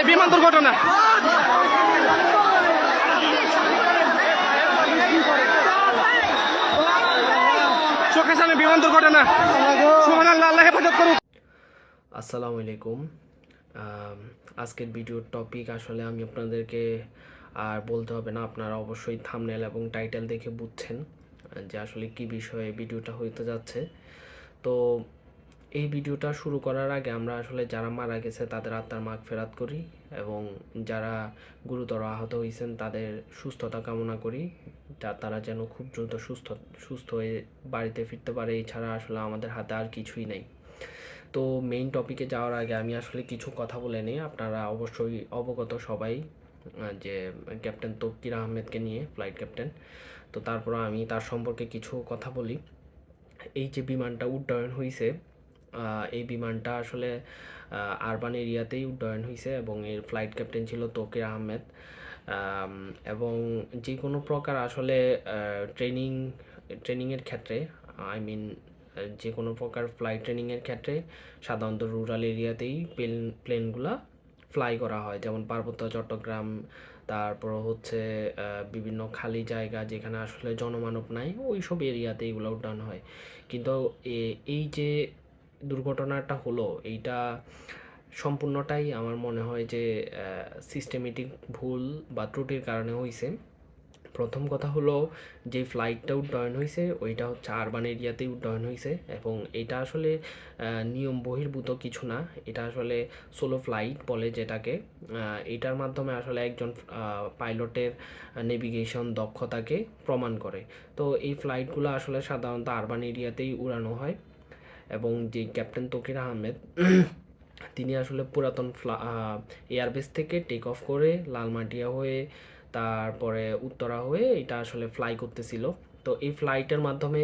ভাই, বিমান দুর্ঘটনা। চোখের সামনে বিমান দুর্ঘটনা। হেফাজত করুক। আসসালামু আলাইকুম। আজকের ভিডিওর টপিক আসলে আমি আপনাদেরকে আর বলতে হবে না, আপনারা অবশ্যই থামনেল এবং টাইটেল দেখে বুঝছেন যে আসলে কি বিষয়ে ভিডিওটা হইতে যাচ্ছে। তো এই ভিডিওটা শুরু করার আগে আমরা আসলে যারা মারা গেছে, তাদের আত্মার মাগ ফেরাত করি এবং যারা গুরুতর আহত হয়েছেন তাদের সুস্থতা কামনা করি। যা তারা যেন খুব দ্রুত সুস্থ সুস্থ হয়ে বাড়িতে ফিরতে পারে এছাড়া আসলে আমাদের হাতে আর কিছুই নেই। তো মেইন টপিকে যাওয়ার আগে আমি আসলে কিছু কথা বলে নিই। আপনারা অবশ্যই অবগত সবাই যে ক্যাপ্টেন তকির আহমেদকে নিয়ে ফ্লাইট ক্যাপ্টেন তো তারপর আমি তার সম্পর্কে কিছু কথা বলি। এই যে বিমানটা উড্ডয়ন হয়েছে এই বিমানটা আসলে আরবান এরিয়াতেই উড্ডয়ন হয়েছে এবং এর ফ্লাইট ক্যাপ্টেন ছিল তকির আহমেদ। এবং যে কোনো প্রকার আসলে ট্রেনিং ট্রেনিংয়ের ক্ষেত্রে আই মিন যে কোনো প্রকার ফ্লাইট ট্রেনিংয়ের ক্ষেত্রে সাধারণত রুরাল এরিয়াতেই প্লেন প্লেনগুলা ফ্লাই করা হয়। যেমন পার্বত্য চট্টগ্রাম, তারপর হচ্ছে বিভিন্ন খালি জায়গা যেখানে আসলে জনমানব নাই ওই সব এরিয়াতে এগুলো উড্ডয়ন হয়। কিন্তু এই যে দুর্ঘটনাটা হলো, এইটা সম্পূর্ণটাই আমার মনে হয় যে সিস্টেমেটিক ভুল বা ত্রুটির কারণে হয়েছে প্রথম কথা হলো যে ফ্লাইটটা উড্ডয়ন হয়েছে ওইটা হচ্ছে আরবান এরিয়াতেই উড্ডয়ন হয়েছে এবং এটা আসলে নিয়ম বহির্ভূত কিছু না। এটা আসলে সোলো ফ্লাইট বলে যেটাকে। এটার মাধ্যমে আসলে একজন পাইলটের নেভিগেশন দক্ষতাকে প্রমাণ করে। তো এই ফ্লাইটগুলো আসলে সাধারণত আরবান এরিয়াতেই উড়ানো হয়। এবং যে ক্যাপ্টেন তকির আহমেদ, তিনি আসলে পুরাতন ফ্লা এয়ারবেস থেকে টেক অফ করে লালমাটিয়া হয়ে, তারপরে উত্তরা হয়ে এটা আসলে ফ্লাই করতেছিল। তো এই ফ্লাইটের মাধ্যমে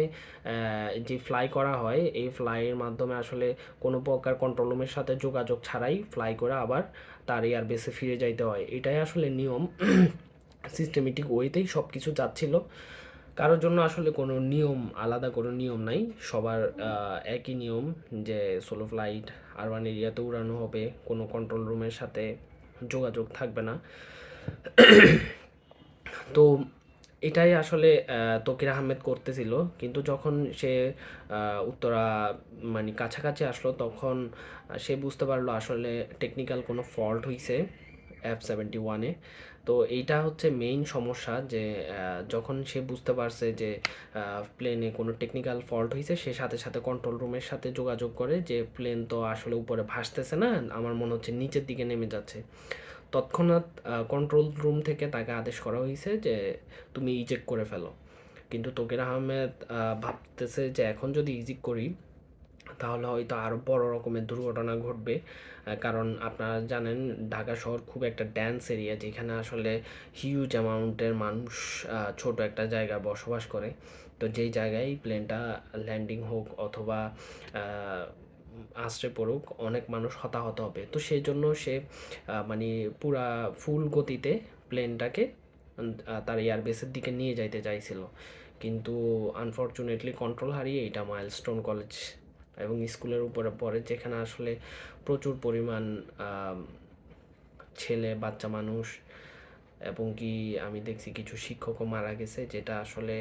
যে ফ্লাই করা হয়, এই ফ্লাইয়ের মাধ্যমে আসলে কোনো প্রকার কন্ট্রোল রুমের সাথে যোগাযোগ ছাড়াই ফ্লাই করে আবার তার এয়ারবেসে ফিরে যাইতে হয়। এটাই আসলে নিয়ম। সিস্টেমেটিক ওয়েতেই সব কিছু যাচ্ছিল। কারোর জন্য আসলে কোনো নিয়ম আলাদা, কোনো নিয়ম নাই। সবার একই নিয়ম যে সোলো ফ্লাইট আরবান এরিয়াতে উড়ানো হবে, কোনো কন্ট্রোল রুমের সাথে যোগাযোগ থাকবে না। তো এটাই আসলে তকির আহমেদ করতেছিল। কিন্তু যখন সে উত্তরা মানে কাছাকাছি আসলো, তখন সে বুঝতে পারল আসলে টেকনিক্যাল কোনো ফল্ট হয়েছে এফ সেভেন্টি ওয়ানে তো এইটা হচ্ছে মেইন সমস্যা যে যখন সে বুঝতে পারছে যে প্লেনে কোনো টেকনিক্যাল ফল্ট হয়েছে সে সাথে সাথে কন্ট্রোল রুমের সাথে যোগাযোগ করে যে প্লেন তো আসলে উপরে ভাসতেছে না, আমার মনে হচ্ছে নিচের দিকে নেমে যাচ্ছে। তৎক্ষণাৎ কন্ট্রোল রুম থেকে তাকে আদেশ করা হয়েছে যে, তুমি ইজেক্ট করে ফেলো। কিন্তু তোকের আহমেদ ভাবতেছে যে, এখন যদি ইজিক করি, তাহলে হয়তো আরও বড় রকমের দুর্ঘটনা ঘটবে। কারণ আপনারা জানেন ঢাকা শহর খুব একটা ড্যান্স এরিয়া যেখানে আসলে হিউজ অ্যামাউন্টের মানুষ ছোট একটা জায়গায় বসবাস করে। তো যেই জায়গায় প্লেনটা ল্যান্ডিং হোক অথবা আশ্রে পড়ুক, অনেক মানুষ হতাহত হবে। তো সেই জন্য সে মানে পুরা ফুল গতিতে প্লেনটাকে তার এয়ারবেসের দিকে নিয়ে যাইতে চাইছিল। কিন্তু আনফর্চুনেটলি কন্ট্রোল হারিয়ে এটা মাইলস্টোন কলেজ এবং স্কুলের উপরে পড়ে, যেখানে আসলে প্রচুর পরিমাণ ছেলে, বাচ্চা মানুষ এবং কি আমি দেখছি কিছু শিক্ষকও মারা গেছে, যেটা আসলে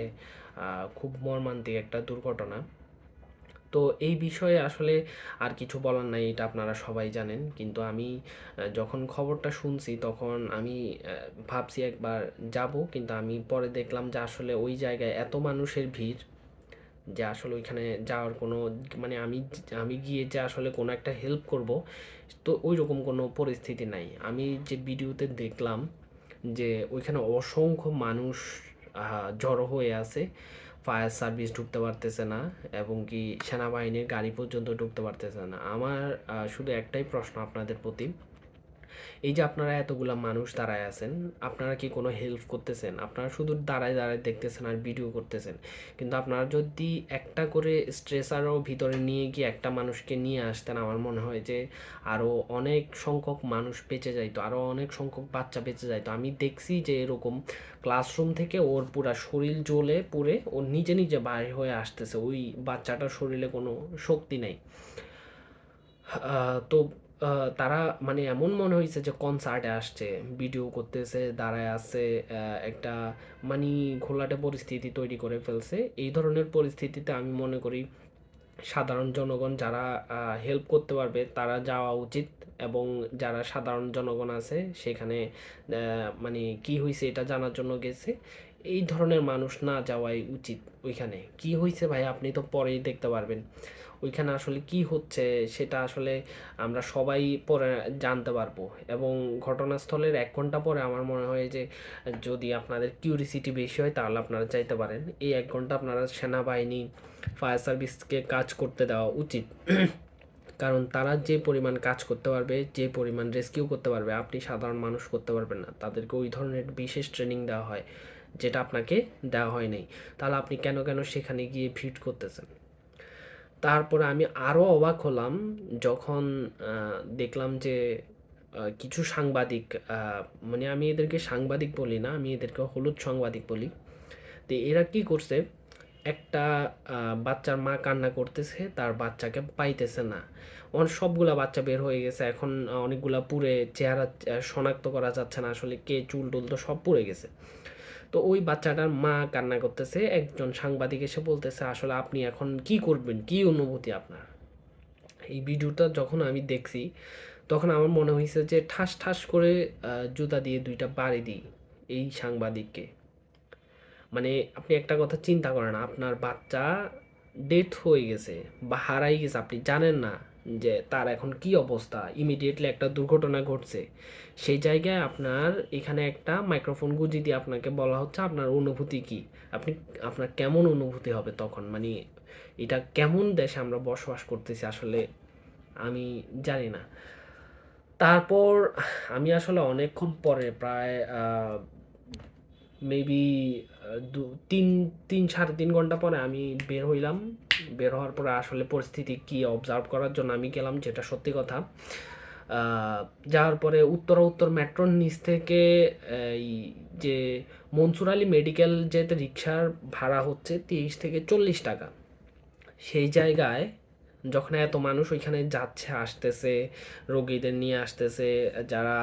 খুব মর্মান্তিক একটা দুর্ঘটনা। তো এই বিষয়ে আসলে আর কিছু বলার নাই, এটা আপনারা সবাই জানেন। কিন্তু আমি যখন খবরটা শুনছি তখন আমি ভাবছি একবার যাব, কিন্তু আমি পরে দেখলাম যে আসলে ওই জায়গায় এত মানুষের ভিড়। যে আসলে ওইখানে যাওয়ার কোনো মানে আমি আমি গিয়ে যে আসলে কোনো একটা হেল্প করব, তো ওই রকম কোনো পরিস্থিতি নাই। আমি যে ভিডিওতে দেখলাম যে ওইখানে অসংখ্য মানুষ জড়ো হয়ে আছে ফায়ার সার্ভিস ঢুকতে পারতেছে না এবং কি সেনাবাহিনীর গাড়ি পর্যন্ত ঢুকতে পারতেছে না। আমার শুধু একটাই প্রশ্ন আপনাদের প্রতি এই যে আপনারা এতগুলা মানুষ দাঁড়ায় আছেন, আপনারা কি কোনো হেল্প করতেছেন? আপনারা শুধু দাঁড়ায় দাঁড়ায় দেখতেছেন আর ভিডিও করতেছেন। কিন্তু আপনারা যদি একটা করে স্ট্রেসারও ভিতরে নিয়ে গিয়ে একটা মানুষকে নিয়ে আসতেন, আমার মনে হয় যে আরও অনেক সংখ্যক মানুষ বেঁচে যাইতো আরও অনেক সংখ্যক বাচ্চা বেঁচে যাইতো। আমি দেখছি যে এরকম ক্লাসরুম থেকে ওর পুরা শরীর জ্বলে পুড়ে ও নিজে নিজে বাইরে হয়ে আসতেছে। ওই বাচ্চাটার শরীরে কোনো শক্তি নেই। তো তারা মানে এমন মনে হয়েছে যে কনসার্টে আসছে ভিডিও করতেছে, দাঁড়ায় আছে একটা মানে ঘোলাটে পরিস্থিতি তৈরি করে ফেলছে। এই ধরনের পরিস্থিতিতে আমি মনে করি সাধারণ জনগণ যারা হেল্প করতে পারবে, তারা যাওয়া উচিত এবং যারা সাধারণ জনগণ আছে, সেখানে মানে কি হয়েছে এটা জানার জন্য গেছে। এই ধরনের মানুষ না যাওয়াই উচিত ওইখানে। কি হয়েছে ভাই? আপনি তো পরেই দেখতে পারবেন। ওইখানে আসলে কি হচ্ছে সেটা আসলে আমরা সবাই পরে জানতে পারব। এবং ঘটনাস্থলের এক ঘণ্টা পরে আমার মনে হয় যে, যদি আপনাদের কিউরিসিটি বেশি হয় তাহলে আপনারা চাইতে পারেন। এই এক ঘণ্টা আপনারা সেনাবাহিনী ফায়ার সার্ভিসকে কাজ করতে দেওয়া উচিত। কারণ তারা যে পরিমাণ কাজ করতে পারবে, যে পরিমাণ রেস্কিউ করতে পারবে, আপনি সাধারণ মানুষ করতে পারবেন না। তাদেরকে ওই ধরনের বিশেষ ট্রেনিং দেওয়া হয়। যেটা আপনাকে দেওয়া হয় নাই। তাহলে আপনি কেন কেন সেখানে গিয়ে ভিড় করতেছেন? তারপরে আমি আরও অবাক হলাম যখন দেখলাম যে কিছু সাংবাদিক মানে আমি এদেরকে সাংবাদিক বলি না, আমি এদেরকে হলুদ সাংবাদিক বলি। তো এরা কি করছে, একটা বাচ্চার মা কান্না করতেছে, তার বাচ্চাকে পাইতেছে না। অন, সবগুলা বাচ্চা বের হয়ে গেছে, এখন অনেকগুলা পুড়ে, চেহারা শনাক্ত করা যাচ্ছে না, আসলে কে চুল টুল তো সব পুড়ে গেছে। তো ওই বাচ্চাটার মা কান্না করতেছে, একজন সাংবাদিক এসে বলতেছে, আসলে আপনি এখন কি করবেন? কি অনুভূতি আপনার? এই ভিডিওটা যখন আমি দেখছি, তখন আমার মনে হয়েছে যে ঠাস ঠাস করে জুতা দিয়ে দুইটা বাড়ি দিই এই সাংবাদিককে। মানে আপনি একটা কথা চিন্তা করেন, আপনার বাচ্চা ডেথ হয়ে গেছে বা হারাই গেছে, আপনি জানেন না। যে তার এখন কি অবস্থা? ইমিডিয়েটলি একটা দুর্ঘটনা ঘটছে। সেই জায়গায় আপনার এখানে একটা মাইক্রোফোন গুঁজি দিয়ে আপনাকে বলা হচ্ছে, আপনার অনুভূতি কি? আপনি, আপনার কেমন অনুভূতি হবে তখন? মানে এটা কেমন দেশে আমরা বসবাস করতেছি আসলে আমি জানি না। তারপর আমি আসলে অনেকক্ষণ পরে প্রায় মেবি দু, তিন তিন সাড়ে তিন ঘণ্টা পরে আমি বের হইলাম। বের হওয়ার পরে আসলে পরিস্থিতি কি অবজার্ভ করার জন্য আমি গেলাম, যেটা সত্যি কথা। যাওয়ার পরে উত্তরা উত্তর মেট্রোর নিচ থেকে, এই যে মনসুর আলী মেডিকেল যেতে রিক্সার ভাড়া হচ্ছে তিরিশ থেকে চল্লিশ টাকা। সেই জায়গায় যখন এত মানুষ ওইখানে যাচ্ছে, আসতেছে, রোগীদের নিয়ে আসতেছে, যারা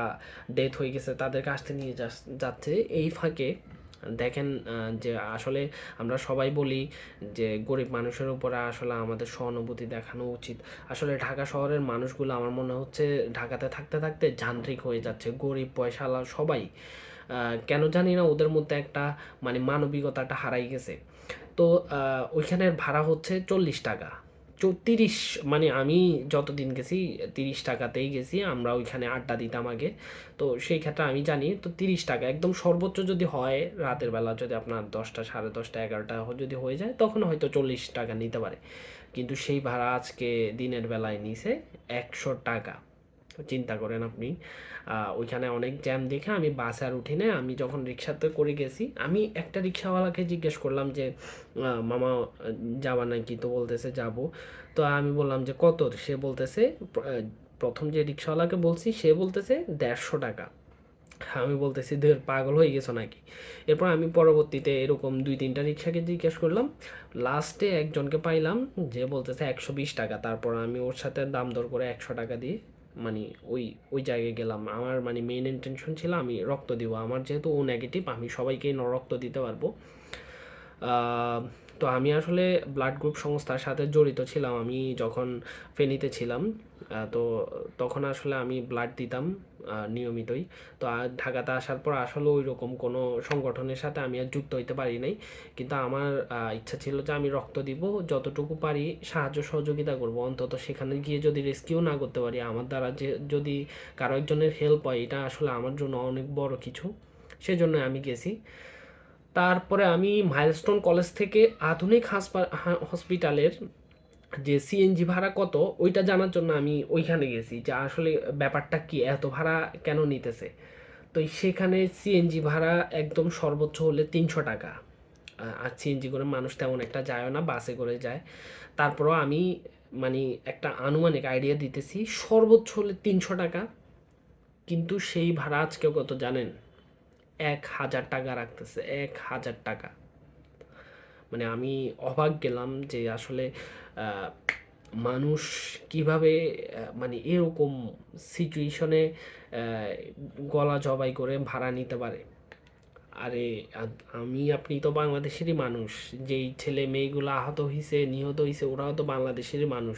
ডেথ হয়ে গেছে, তাদেরকে আসতে নিয়ে যাচ্ছে, এই ফাঁকে দেখেন যে আসলে আমরা সবাই বলি যে গরিব মানুষের উপরে আসলে আমাদের সহানুভূতি দেখানো উচিত। আসলে ঢাকা শহরের মানুষগুলো আমার মনে হচ্ছে ঢাকাতে থাকতে থাকতে যান্ত্রিক হয়ে যাচ্ছে, গরিব, পয়সাওয়ালা সবাই। কেন জানি না ওদের মধ্যে একটা মানে মানবিকতাটা হারাই গেছে। তো ওইখানের ভাড়া হচ্ছে চল্লিশ টাকা। তিরিশ মানে আমি যতদিন গেছি, তিরিশ টাকাতেই গেছি, আমরা ওইখানে আড্ডা দিতাম আগে। তো সেই ক্ষেত্রে আমি জানি, তো তিরিশ টাকা একদম সর্বোচ্চ যদি হয়, রাতের বেলা যদি আপনার দশটা, সাড়ে দশটা, এগারোটা যদি হয়ে যায়, তখন হয়তো চল্লিশ টাকা নিতে পারে। কিন্তু সেই ভাড়া আজকে দিনের বেলায় নিছে একশো টাকা। চিন্তা করেন আপনি। ওইখানে অনেক জ্যাম দেখে আমি বাসে আর উঠি না আমি যখন রিক্সাতে করে গেছি, আমি একটা রিক্সাওয়ালাকে জিজ্ঞেস করলাম যে মামা, যাবা নাকি? তো বলতেছে, যাব। তো আমি বললাম যে, কত? সে বলতেছে প্রথম যে রিক্সাওয়ালাকে বলছি, সে বলতেছে দেড়শো টাকা। আমি বলতেছি, ধর, পাগল হয়ে গেছো নাকি? এরপর আমি পরবর্তীতে এরকম দুই তিনটা রিক্সাকে জিজ্ঞেস করলাম। লাস্টে একজনকে পাইলাম যে, বলতেছে একশো বিশ টাকা। তারপর আমি ওর সাথে দাম দর করে একশো টাকা দিয়ে মানে ওই ওই জায়গায় গেলাম। আমার মানে মেন ইন্টেনশন ছিল আমি রক্ত দিব। আমার যেহেতু ও নেগেটিভ আমি সবাইকে রক্ত দিতে পারব। তো আমি আসলে ব্লাড গ্রুপ সংস্থার সাথে জড়িত ছিলাম, আমি যখন ফেনীতে ছিলাম তো তখন আসলে আমি ব্লাড দিতাম নিয়মিতই। তো ঢাকাতে আসার পর আসলে ওই রকম কোনো সংগঠনের সাথে আমি আর যুক্ত হইতে পারি নাই। কিন্তু আমার ইচ্ছা ছিল যে আমি রক্ত দিব, যতটুকু পারি সাহায্য সহযোগিতা করব। অন্তত সেখানে গিয়ে যদি রেস্কিউ না করতে পারি, আমার দ্বারা যে যদি কারও একজনের হেল্প হয়, এটা আসলে আমার জন্য অনেক বড় কিছু। সেজন্য আমি গেছি। তারপরে আমি মাইলস্টোন কলেজ থেকে আধুনিক হাসপা- হসপিটালের যে সিএনজি ভাড়া কত, ওইটা জানার জন্য আমি ওইখানে গেছি যে আসলে ব্যাপারটা কি, এত ভাড়া কেন নিতেছে? তো সেখানে সিএনজি ভাড়া একদম সর্বোচ্চ হলে তিনশো টাকা। আর সিএনজি করে মানুষ তেমন একটা যায়ও না, বাসে করে যায়। তারপরও আমি মানে একটা আনুমানিক আইডিয়া দিতেছি, সর্বোচ্চ হলে তিনশো টাকা। কিন্তু সেই ভাড়া আজকে কত জানেন? এক হাজার টাকা রাখতেছে, এক হাজার টাকা। মানে আমি অবাক গেলাম যে আসলে মানুষ কীভাবে মানে এরকম সিচুয়েশনে গলা জবাই করে ভাড়া নিতে পারে। আরে আমি, আপনি তো বাংলাদেশেরই মানুষ। যেই ছেলে মেয়েগুলো আহত হয়েছে নিহত হয়েছে ওরাও তো বাংলাদেশেরই মানুষ।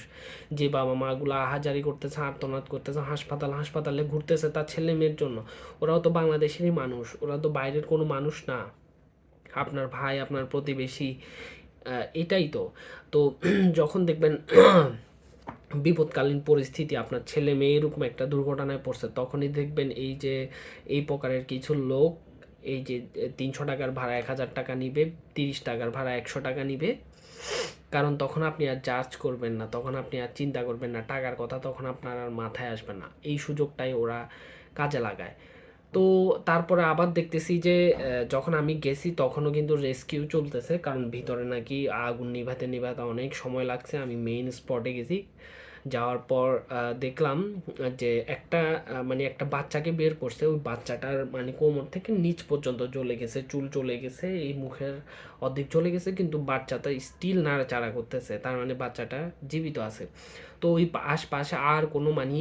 যে বাবা মাগুলো আহাজারি করতেছে, আর্তনাদ করতেছে, হাসপাতাল, হাসপাতালে ঘুরতেছে তার ছেলে মেয়ের জন্য, ওরাও তো বাংলাদেশেরই মানুষ, ওরা তো বাইরের কোনো মানুষ না। আপনার ভাই, আপনার প্রতিবেশী এটাই তো। তো যখন দেখবেন বিপদকালীন পরিস্থিতি, আপনার ছেলে মেয়ে এরকম একটা দুর্ঘটনায় পড়ছে, তখনই দেখবেন এই যে, এই প্রকারের কিছু লোক এই যে তিনশো টাকার ভাড়া এক হাজার টাকা নিবে, তিরিশ টাকার ভাড়া একশো টাকা নিবে। কারণ তখন আপনি আর জাজ করবেন না, তখন আপনি আর চিন্তা করবেন না, টাকার কথা তখন আপনার আর মাথায় আসবে না। এই সুযোগটাই ওরা কাজে লাগায়। তো তারপরে আবার দেখতেছি যে যখন আমি গেছি তখনও কিন্তু রেস্কিউ চলতেছে, কারণ ভিতরে নাকি আগুন নিভাতে নিভাতে অনেক সময় লাগছে। আমি মেইন স্পটে গেছি। যাওয়ার পর দেখলাম যে একটা মানে একটা বাচ্চাকে বের করছে। ওই বাচ্চাটার মানে কোমর থেকে নিচ পর্যন্ত জ্বলে গেছে, চুল চলে গেছে, এই মুখের অর্ধেক চলে গেছে, কিন্তু বাচ্চাটা স্টিল নাড়াচাড়া করতেছে। তার মানে বাচ্চাটা জীবিত আছে। তো ওই আশপাশে আর কোনো মানে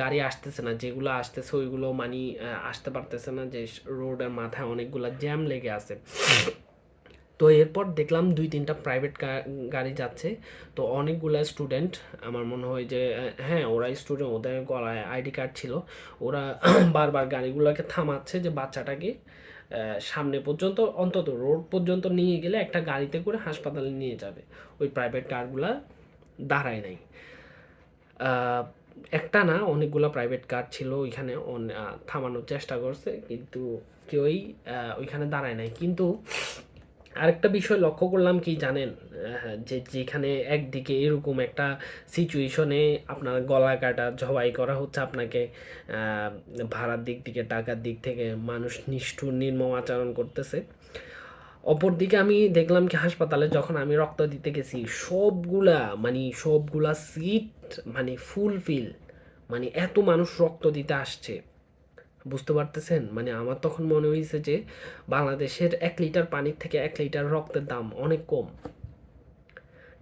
গাড়ি আসতেছে না। যেগুলো আসতেছে, ওইগুলো, মানি আসতে পারতেছে না যে, রোডের মাথায় অনেকগুলা জ্যাম লেগে আছে। তো এরপর দেখলাম দুই, তিনটা প্রাইভেট গাড়ি যাচ্ছে। তো অনেকগুলা স্টুডেন্ট আমার মনে হয় যে হ্যাঁ ওরা স্টুডেন্ট ওদের গলায় আইডি কার্ড ছিল। ওরা বারবার গাড়িগুলোকে থামাচ্ছে যে বাচ্চাটাকে সামনে পর্যন্ত, অন্তত রোড পর্যন্ত নিয়ে গেলে একটা গাড়িতে করে হাসপাতালে নিয়ে যাবে। ওই প্রাইভেট কারগুলা দাঁড়ায় নাই। একটা না, অনেকগুলো প্রাইভেট কার ছিল ওইখানে থামানোর চেষ্টা করছে, কিন্তু কেউই ওইখানে দাঁড়ায় নাই। কিন্তু আরেকটা বিষয় লক্ষ্য করলাম কি জানেন? যে যেখানে একদিকে এরকম একটা সিচুয়েশনে আপনার গলা কাটা, জবাই করা হচ্ছে আপনাকে ভাড়ার দিক থেকে, টাকার দিক থেকে, মানুষ নিষ্ঠুর, নির্মম আচরণ করতেছে। অপরদিকে আমি দেখলাম কি হাসপাতালে যখন আমি রক্ত দিতে গেছি, সবগুলা মানে সবগুলা সিট মানে ফুলফিল মানে এত মানুষ রক্ত দিতে আসছে। বুঝতে পারতেছেন? মানে আমার তখন মনে হয়েছে যে, বাংলাদেশের এক লিটার পানির থেকে এক লিটার রক্তের দাম অনেক কম।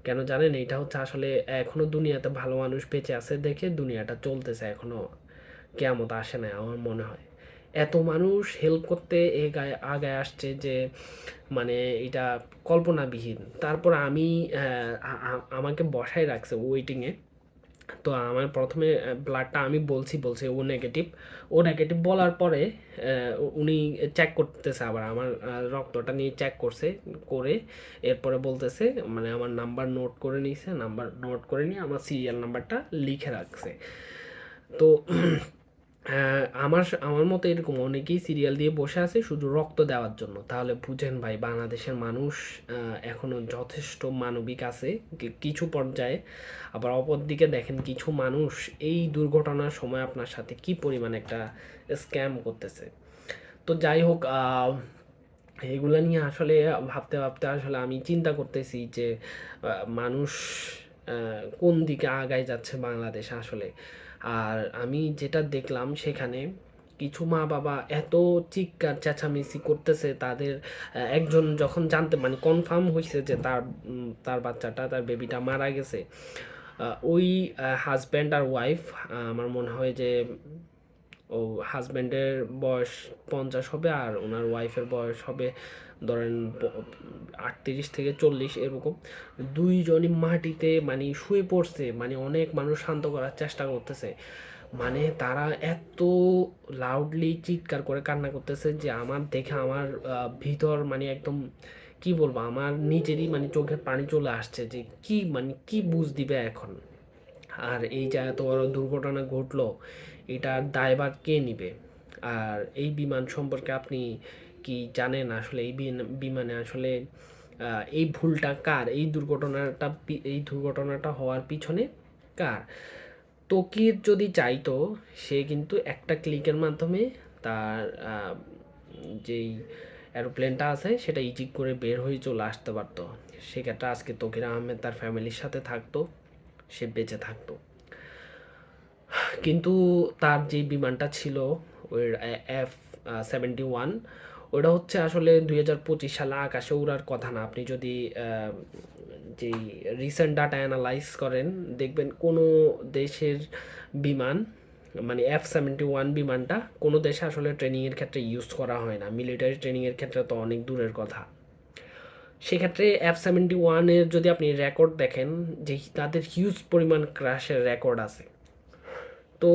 কেন জানেন? এটা হচ্ছে আসলে এখনও দুনিয়াতে ভালো মানুষ বেঁচে আছে দেখে দুনিয়াটা চলতেছে এখনও। কেয়ামত আসে না আমার মনে হয়। এত মানুষ হেল্প করতে এগায়, আগায় আসছে যে মানে এটা কল্পনাবিহীন। তারপর আমি আমাকে বসায় রাখছে ওয়েটিংয়ে তো আমার প্রথমে ব্লাডটা আমি বলছি বলছি ও নেগেটিভ ও নেগেটিভ বলার পরে উনি চেক করতেছে আবার আমার রক্তটা নিয়ে চেক করছে, করে এরপরে বলতেছে মানে আমার নাম্বার নোট করে নিয়েছে নাম্বার নোট করে নিয়ে আমার সিরিয়াল নাম্বারটা লিখে রাখছে। তো আমার আমার মতো এরকম অনেকেই সিরিয়াল দিয়ে বসে আছে শুধু রক্ত দেওয়ার জন্য। তাহলে বুঝেন ভাই বাংলাদেশের মানুষ আহ, এখনও যথেষ্ট মানবিক আছে কিছু পর্যায়ে। আবার অপরদিকে দেখেন কিছু মানুষ এই দুর্ঘটনার সময় আপনার সাথে কি পরিমাণ একটা স্ক্যাম করতেছে। তো যাই হোক এগুলা নিয়ে আসলে ভাবতে ভাবতে আসলে আমি চিন্তা করতেছি যে মানুষ কোন দিকে আগায় যাচ্ছে বাংলাদেশ আসলে। আর আমি যেটা দেখলাম সেখানে কিছু মা বাবা এত চিৎকার, চেঁচামেচি করতেছে, তাদের একজন যখন জানতে মানে কনফার্ম হয়েছে যে তার তার বাচ্চাটা, তার বেবিটা মারা গেছে ওই হাজব্যান্ড আর ওয়াইফ আমার মনে হয় যে ও হাজব্যান্ডের বয়স পঞ্চাশ হবে আর ওনার ওয়াইফের বয়স হবে ধরেন আটত্রিশ থেকে চল্লিশ এরকম, দুইজনই মাটিতে মানে শুয়ে পড়ছে মানে অনেক মানুষ শান্ত করার চেষ্টা করতেছে। মানে তারা এত লাউডলি চিৎকার করে কান্না করতেছে যে আমার দেখে আমার ভিতর মানে একদম কি বলব, আমার নিজেরই মানে চোখের পানি চলে আসছে যে কি মানে কি বুঝ দিবে এখন? আর এই যে এত বড় দুর্ঘটনা ঘটলো, এটার দায়ভার কে নিবে? আর এই বিমান সম্পর্কে আপনি কি জানেন আসলে এই বিমানে আসলে এই ভুলটা কার? এই দুর্ঘটনাটা এই দুর্ঘটনাটা হওয়ার পিছনে কার? তকির যদি চাইতো, সে কিন্তু একটা ক্লিকের মাধ্যমে তার যেই এরোপ্লেনটা আছে, সেটা ইজিক করে বের হয়ে চলে আসতে পারতো। সেক্ষেত্রে আজকে তকির আহমেদ তার ফ্যামিলির সাথে থাকতো, সে বেঁচে থাকতো। কিন্তু তার যে বিমানটা ছিল, ওই এফ সেভেন্টি ওয়ান ওটা হচ্ছে আসলে দুই হাজার পঁচিশ সালে আকাশে উড়ার কথা না। আপনি যদি যেই রিসেন্ট ডাটা অ্যানালাইজ করেন, দেখবেন কোনো দেশের বিমান মানে এফ সেভেন্টি ওয়ান বিমানটা কোনো দেশে আসলে ট্রেনিংয়ের ক্ষেত্রে ইউজ করা হয় না। মিলিটারি ট্রেনিংয়ের ক্ষেত্রে তো অনেক দূরের কথা। সেক্ষেত্রে এফ সেভেন্টি ওয়ানের যদি আপনি রেকর্ড দেখেন, যে তাদের হিউজ পরিমাণ ক্রাশের রেকর্ড আছে। তো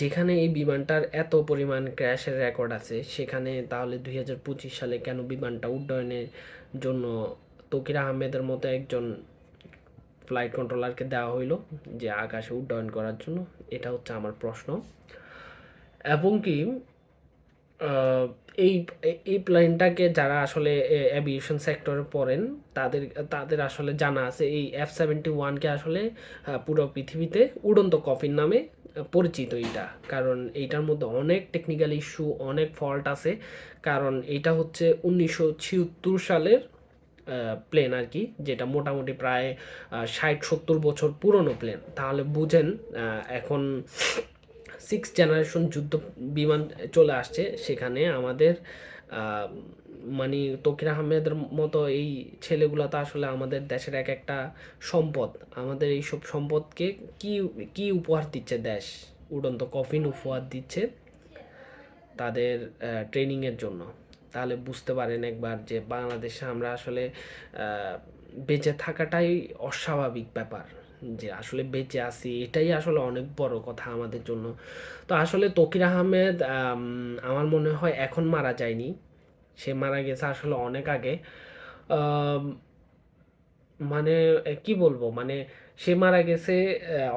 যেখানে এই বিমানটার এত পরিমাণ ক্র্যাশের রেকর্ড আছে, সেখানে তাহলে দুই হাজার পঁচিশ সালে কেন বিমানটা উড্ডয়নের জন্য তকির আহমেদের মতো একজন ফ্লাইট কন্ট্রোলারকে দেওয়া হইল, যে আকাশে উড্ডয়ন করার জন্য? এটা হচ্ছে আমার প্রশ্ন। এবং কি এই এই প্লেনটাকে যারা আসলে অ্যাভিয়েশন সেক্টরে পড়েন, তাদের তাদের আসলে জানা আছে, এই এফ সেভেন্টি ওয়ানকে আসলে পুরো পৃথিবীতে উড়ন্ত কফির নামে পরিচিত এইটা কারণ এইটার মধ্যে অনেক টেকনিক্যাল ইস্যু অনেক ফল্ট আছে। কারণ এইটা হচ্ছে উনিশশো ছিয়াত্তর সালের প্লেন আর কি যেটা মোটামুটি প্রায় ষাট সত্তর বছর পুরনো প্লেন তাহলে বুঝেন এখন সিক্স জেনারেশন যুদ্ধ বিমান চলে আসছে। সেখানে আমাদের মানে তকির আহমেদের মতো এই ছেলেগুলো তো আসলে আমাদের দেশের এক একটা সম্পদ। আমাদের এইসব সম্পদকে কি কি উপহার দিচ্ছে দেশ? উড়ন্ত কফিন উপহার দিচ্ছে তাদের ট্রেনিংয়ের জন্য। তাহলে বুঝতে পারেন একবার যে বাংলাদেশে আমরা আসলে বেঁচে থাকাটাই অস্বাভাবিক ব্যাপার। যে আসলে বেঁচে আছি, এটাই আসলে অনেক বড় কথা আমাদের জন্য। তো আসলে তকির আহমেদ আমার মনে হয় এখন মারা যায়নি। সে মারা গেছে আসলে অনেক আগে। মানে কি বলব? মানে সে মারা গেছে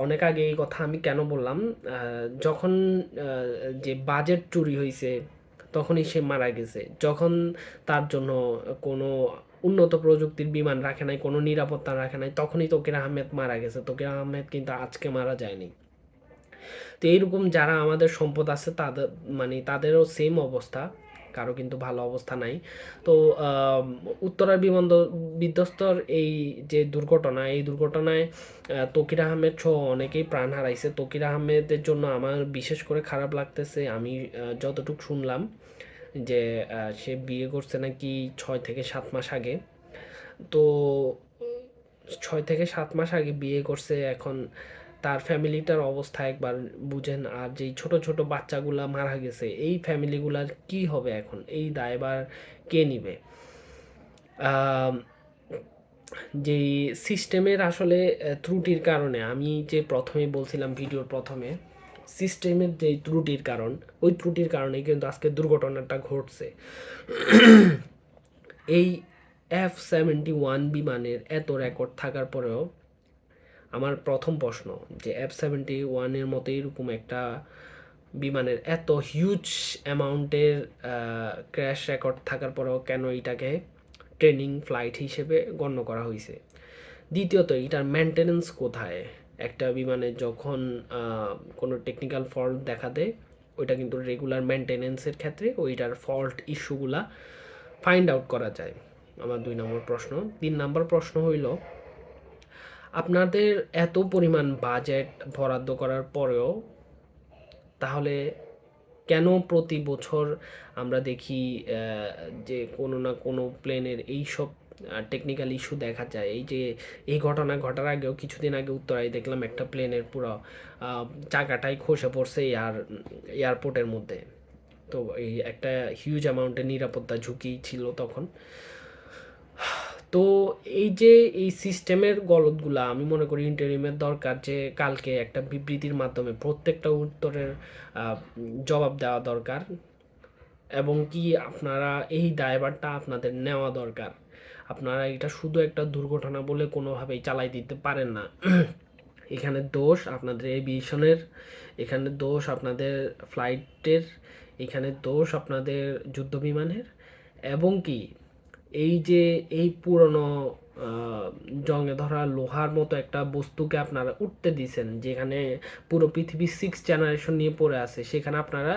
অনেক আগে এই কথা আমি কেন বললাম? যখন যে বাজেট চুরি হয়েছে তখনই সে মারা গেছে। যখন তার জন্য কোনো উন্নত প্রযুক্তির বিমান রাখে নাই, কোনো নিরাপত্তা রাখে নাই, তখনই তকির আহমেদ মারা গেছে। তকির আহমেদ কিন্তু আজকে মারা যায়নি। তো এইরকম যারা আমাদের সম্পদ আছে, তাদের মানে তাদেরও সেম অবস্থা। কারও কিন্তু ভালো অবস্থা নাই। তো উত্তরার বিমান বিধ্বস্তর এই যে দুর্ঘটনা, এই দুর্ঘটনায় তকির আহমেদ সহ অনেকেই প্রাণ হারাইছে। তকির আহমেদের জন্য আমার বিশেষ করে খারাপ লাগতেছে, আমি যতটুকু শুনলাম যে সে বিয়ে করছে নাকি ছয় থেকে সাত মাস আগে। তো, ছয় থেকে সাত মাস আগে বিয়ে করছে, এখন তার ফ্যামিলিটার অবস্থা একবার বুঝেন, আর যেই ছোট ছোট বাচ্চাগুলা মারা গেছে, এই ফ্যামিলিগুলার কি হবে এখন? এই দায়বার কে নিবে? যেই সিস্টেমের আসলে ত্রুটির কারণে, আমি যে প্রথমে বলছিলাম ভিডিওর প্রথমে, সিস্টেমের যে ত্রুটির কারণ, ওই ত্রুটির কারণেই কিন্তু আজকে দুর্ঘটনাটা ঘটছে। এই এফ সেভেন্টি ওয়ান বিমানের এত রেকর্ড থাকার পরেও আমার প্রথম প্রশ্ন যে এফ সেভেন্টি ওয়ানের মতো এরকম একটা বিমানের এত হিউজ অ্যামাউন্টের ক্র্যাশ রেকর্ড থাকার পরেও কেন এটাকে ট্রেনিং ফ্লাইট হিসেবে গণ্য করা হয়েছে দ্বিতীয়ত, এটার মেনটেনেন্স কোথায়? একটা বিমানে যখন কোনো টেকনিক্যাল ফল্ট দেখা দেয়, ওইটা কিন্তু রেগুলার মেনটেনেন্সের ক্ষেত্রে ওইটার ফল্ট ইস্যুগুলা ফাইন্ড আউট করা যায়। আমার দুই নম্বর প্রশ্ন। তিন নম্বর প্রশ্ন হইল আপনাদের এত পরিমাণ বাজেট বরাদ্দ করার পরেও, তাহলে কেন প্রতি বছর আমরা দেখি যে কোনো না কোনো প্লেনের এইসব টেকনিক্যাল ইস্যু দেখা যায়? এই যে এই ঘটনা ঘটার আগেও কিছুদিন আগে উত্তরায় দেখলাম একটা প্লেনের পুরো চাকাটাই খসে পড়ছে এয়ার এয়ারপোর্টের মধ্যে। তো এই একটা হিউজ অ্যামাউন্টের নিরাপত্তা ঝুঁকি ছিল তখন। তো এই যে এই সিস্টেমের গলদগুলা, আমি মনে করি ইন্টারিমের দরকার যে কালকে একটা বিবৃতির মাধ্যমে প্রত্যেকটা উত্তরের জবাব দেওয়া দরকার এবং কি আপনারা এই দায়ভারটা আপনাদের নেওয়া দরকার। আপনারা এটা শুধু একটা দুর্ঘটনা বলে কোনোভাবেই চালাই দিতে পারেন না। এখানে দোষ আপনাদের এভিয়েশনের এখানে দোষ আপনাদের ফ্লাইটের এখানে দোষ আপনাদের যুদ্ধ বিমানের এবং কি এই যে এই পুরনো জংয়ে ধরা লোহার মতো একটা বস্তুকে আপনারা উঠতে দিছেন যেখানে পুরো পৃথিবী সিক্স জেনারেশন নিয়ে পড়ে আছে, সেখানে আপনারা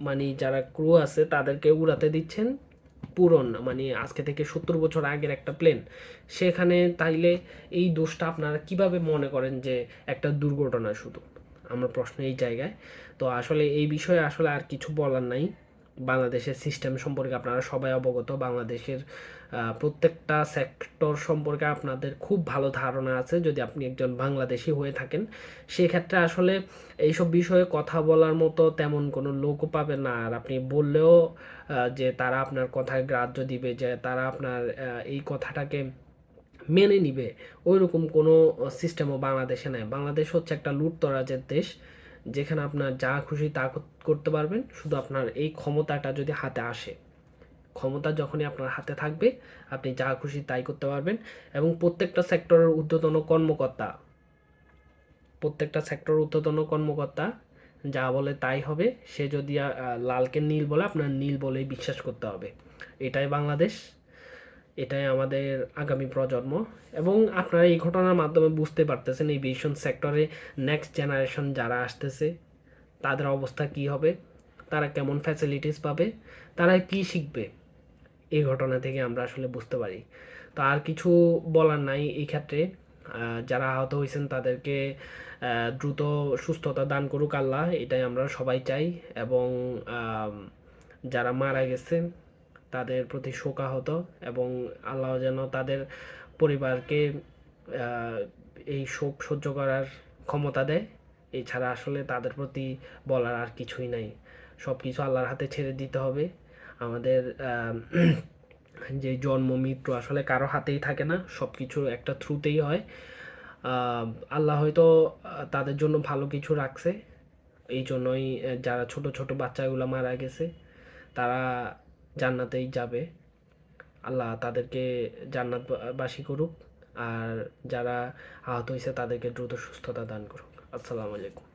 মানে যারা ক্রু আছে তাদেরকে উড়াতে দিচ্ছেন পুরন মানে আজকে থেকে সত্তর বছর আগের একটা প্লেন সেখানে তাইলে এই দোষটা আপনারা কীভাবে মনে করেন যে একটা দুর্ঘটনা শুধু? আমার প্রশ্ন এই জায়গায়। তো আসলে এই বিষয়ে আসলে আর কিছু বলার নাই। বাংলাদেশের সিস্টেম সম্পর্কে আপনারা সবাই অবগত। বাংলাদেশের প্রত্যেকটা সেক্টর সম্পর্কে আপনাদের খুব ভালো ধারণা আছে। যদি আপনি একজন বাংলাদেশি হয়ে থাকেন, সেক্ষেত্রে আসলে এইসব বিষয়ে কথা বলার মতো তেমন কোনো লোকও পাবেন না। আর আপনি বললেও যে তারা আপনার কথায় গ্রাহ্য দিবে, যে তারা আপনার এই কথাটাকে মেনে নিবে, ওইরকম কোনো সিস্টেমও বাংলাদেশে নেই। বাংলাদেশ হচ্ছে একটা লুটতরাজের দেশ। যেখানে আপনার যা খুশি তা করতে পারবেন। শুধু আপনার এই ক্ষমতাটা যদি হাতে আসে, ক্ষমতা যখনই আপনার হাতে থাকবে, আপনি যা খুশি তাই করতে পারবেন। এবং প্রত্যেকটা সেক্টরের ঊর্ধ্বতন কর্মকর্তা, প্রত্যেকটা সেক্টর ঊর্ধ্বতন কর্মকর্তা যা বলে তাই হবে। সে যদি লালকে নীল বলে, আপনার নীল বলেই বিশ্বাস করতে হবে। এটাই বাংলাদেশ। এটাই আমাদের আগামী প্রজন্ম। এবং আপনারা এই ঘটনার মাধ্যমে বুঝতে পারতেছেন এই ভিশন সেক্টরে নেক্সট জেনারেশন যারা আসতেছে, তাদের অবস্থা কি হবে, তারা কেমন ফ্যাসিলিটিস পাবে, তারা কি শিখবে, এই ঘটনা থেকে আমরা আসলে বুঝতে পারি। তো আর কিছু বলার নাই এই ক্ষেত্রে। যারা আহত হয়েছেন তাদেরকে দ্রুত সুস্থতা দান করুক আল্লাহ, এটাই আমরা সবাই চাই। এবং যারা মারা গেছে তাদের প্রতি শোকাহত এবং আল্লাহ যেন তাদের পরিবারকে এই শোক সহ্য করার ক্ষমতা দেয়। এছাড়া আসলে তাদের প্রতি বলার আর কিছুই নাই। সব কিছু আল্লাহর হাতে ছেড়ে দিতে হবে। আমাদের যে জন্ম, মৃত্যু আসলে কারও হাতেই থাকে না। সব কিছু একটা থ্রুতেই হয়। আল্লাহ হয়তো তাদের জন্য ভালো কিছু রাখছে। এই জন্যই যারা ছোট ছোট বাচ্চাগুলো মারা গেছে, তারা জান্নাতেই যাবে। আল্লাহ তাদেরকে জান্নাত জান্নাতবাসী করুক। আর যারা আহত হয়েছে তাদেরকে দ্রুত সুস্থতা দান করুক। আসসালামু আলাইকুম।